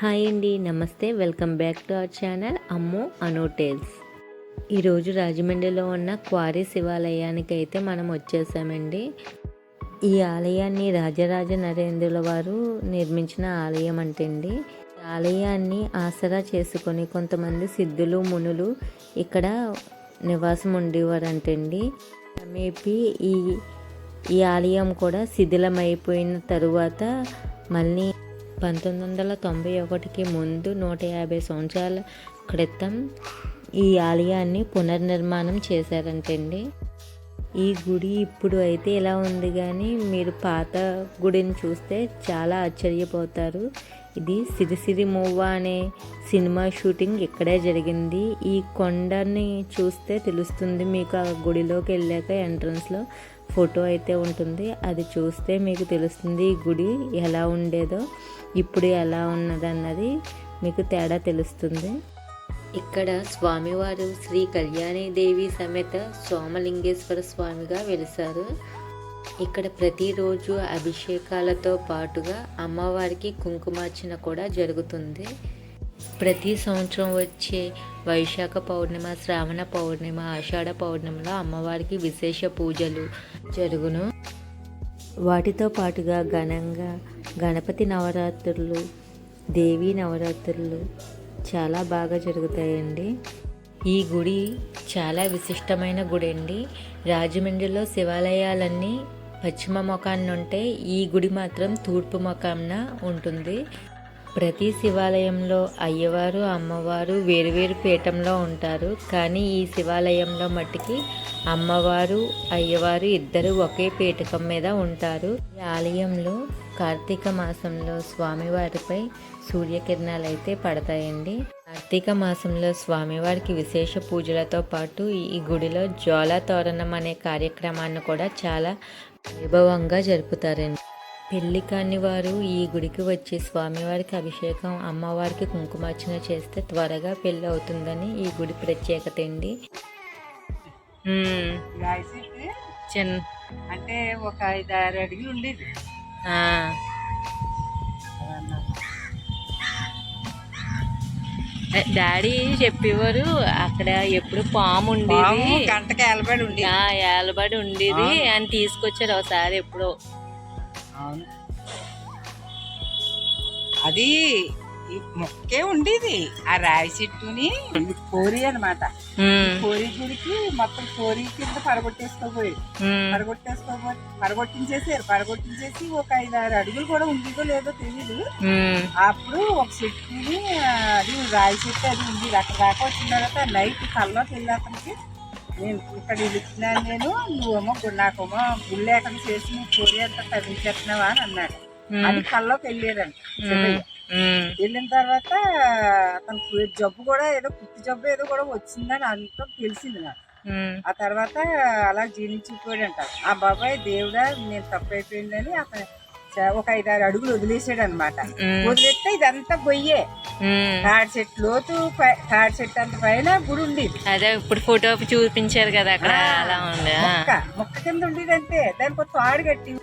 Hi అండి నమస్తే. Welcome back to our channel Ammu Anu tales. ఈరోజు రాజమండ్రిలో ఉన్న క్వారీ శివాలయానికి అయితే మనం వచ్చేసామండి. ఈ ఆలయాన్ని రాజరాజ నరేంద్రుల వారు నిర్మించిన ఆలయం అంటండి. ఈ ఆలయాన్ని ఆసరా చేసుకొని కొంతమంది సిద్ధులు మునులు ఇక్కడ నివాసం ఉండేవారంటండి. సమీపి ఈ ఈ ఆలయం కూడా శిథిలమైపోయిన తరువాత మళ్ళీ పంతొమ్మిది వందల తొంభై ఒకటికి ముందు నూట యాభై సంవత్సరాల క్రితం ఈ ఆలయాన్ని పునర్నిర్మాణం చేశారంటండి. ఈ గుడి ఇప్పుడు అయితే ఇలా ఉంది కానీ మీరు పాత గుడిని చూస్తే చాలా ఆశ్చర్యపోతారు. ఇది సిరిసిరి మూవ అనే సినిమా షూటింగ్ ఇక్కడే జరిగింది. ఈ కొండని చూస్తే తెలుస్తుంది మీకు ఆ గుడిలోకి వెళ్ళాక ఎంట్రన్స్లో ఫోటో అయితే ఉంటుంది. అది చూస్తే మీకు తెలుస్తుంది ఈ గుడి ఎలా ఉండేదో. ఇప్పుడు ఎలా ఉన్నదన్నది మీకు తేడా తెలుస్తుంది. ఇక్కడ స్వామివారు శ్రీ కళ్యాణీదేవి సమేత సోమలింగేశ్వర స్వామిగా వెలిసారు. ఇక్కడ ప్రతిరోజు అభిషేకాలతో పాటుగా అమ్మవారికి కుంకుమార్చన కూడా జరుగుతుంది. ప్రతి సంవత్సరం వచ్చే వైశాఖ పౌర్ణిమ శ్రావణ పౌర్ణిమ ఆషాఢ పౌర్ణిమలో అమ్మవారికి విశేష పూజలు జరుగును. వాటితో పాటుగా ఘనంగా గణపతి నవరాత్రులు దేవీ నవరాత్రులు చాలా బాగా జరుగుతాయండి. ఈ గుడి చాలా విశిష్టమైన గుడి అండి రాజమండ్రిలో శివాలయాలన్నీ పశ్చిమ ముఖాన్ని ఉంటే ఈ గుడి మాత్రం తూర్పు ముఖాన ఉంటుంది. ప్రతి శివాలయంలో అయ్యవారు అమ్మవారు వేరువేరు పీఠంలో ఉంటారు. కానీ ఈ శివాలయంలో మట్టికి అమ్మవారు అయ్యవారు ఇద్దరు ఒకే పీఠకం మీద ఉంటారు. ఈ ఆలయంలో కార్తీక మాసంలో స్వామివారిపై సూర్యకిరణాలు అయితే పడతాయండి. కార్తీక మాసంలో స్వామివారికి విశేష పూజలతో పాటు ఈ గుడిలో జ్వాలా తోరణం అనే కార్యక్రమాన్ని కూడా చాలా వైభవంగా జరుపుతారండి. పెళ్ళి కాని వారు ఈ గుడికి వచ్చి స్వామివారికి అభిషేకం అమ్మవారికి కుంకుమార్చన చేస్తే త్వరగా పెళ్ళి అవుతుందని ఈ గుడి ప్రత్యేకత అండి. చిన్న అంటే ఒక ఐదు ఆరు అడుగులు ఉండేది. డాడీ చెప్పేవారు అక్కడ ఎప్పుడు పాము ఉండేది. గంటకి ఏలబడి ఉండేది. ఆ, ఏలబడి ఉండేది అని తీసుకొచ్చారు ఒకసారి ఎప్పుడో. అవును. అది మొక్కే ఉండేది. ఆ రాయి చెట్టుని కోరి అనమాట కోరి గుడికి మొత్తం కోరి కింద పడగొట్టేసుకోబోయి పడగొట్టేసుకోబో పడగొట్టించేసారు పడగొట్టించేసి ఒక ఐదు ఆరు అడుగులు కూడా ఉంటుందో లేదో తెలియదు అప్పుడు ఒక చెట్టుని అది రాయి చెట్టు అది ఉంది. అక్కడ దాకా వచ్చిన తర్వాత నైట్ కల్లోకి వెళ్ళాకనికి నేను ఇక్కడ ఇచ్చినాను నేను నువ్వేమో నాకేమో గుళ్ళు ఎక్కడ చేసి నువ్వు కోరి అంత తగ్గించేస్తున్నావా అని అన్నాడు. అది కల్లోకి. ఉమ్, వెళ్ళిన తర్వాత అతను జబ్బు కూడా ఏదో కుట్టి జబ్బు ఏదో కూడా వచ్చిందని అంతా తెలిసింది నాకు. ఆ తర్వాత అలా జీర్ణించిపోయాడంట. ఆ బాబాయ్ దేవుడా నేను తప్పు అయిపోయిందని అతను ఒక ఐదారు అడుగులు వదిలేసాడు అనమాట వదిలేస్తే ఇదంతా గొయ్యే. తాడి చెట్టు లోతు తాడి చెట్టు అంత పైన గుడి ఉండేది. అదే ఇప్పుడు ఫోటో చూపించారు కదా అక్కడ. అలా ఉంది. మొక్క కింద ఉండేది అంతే. దానికి తాడు కట్టి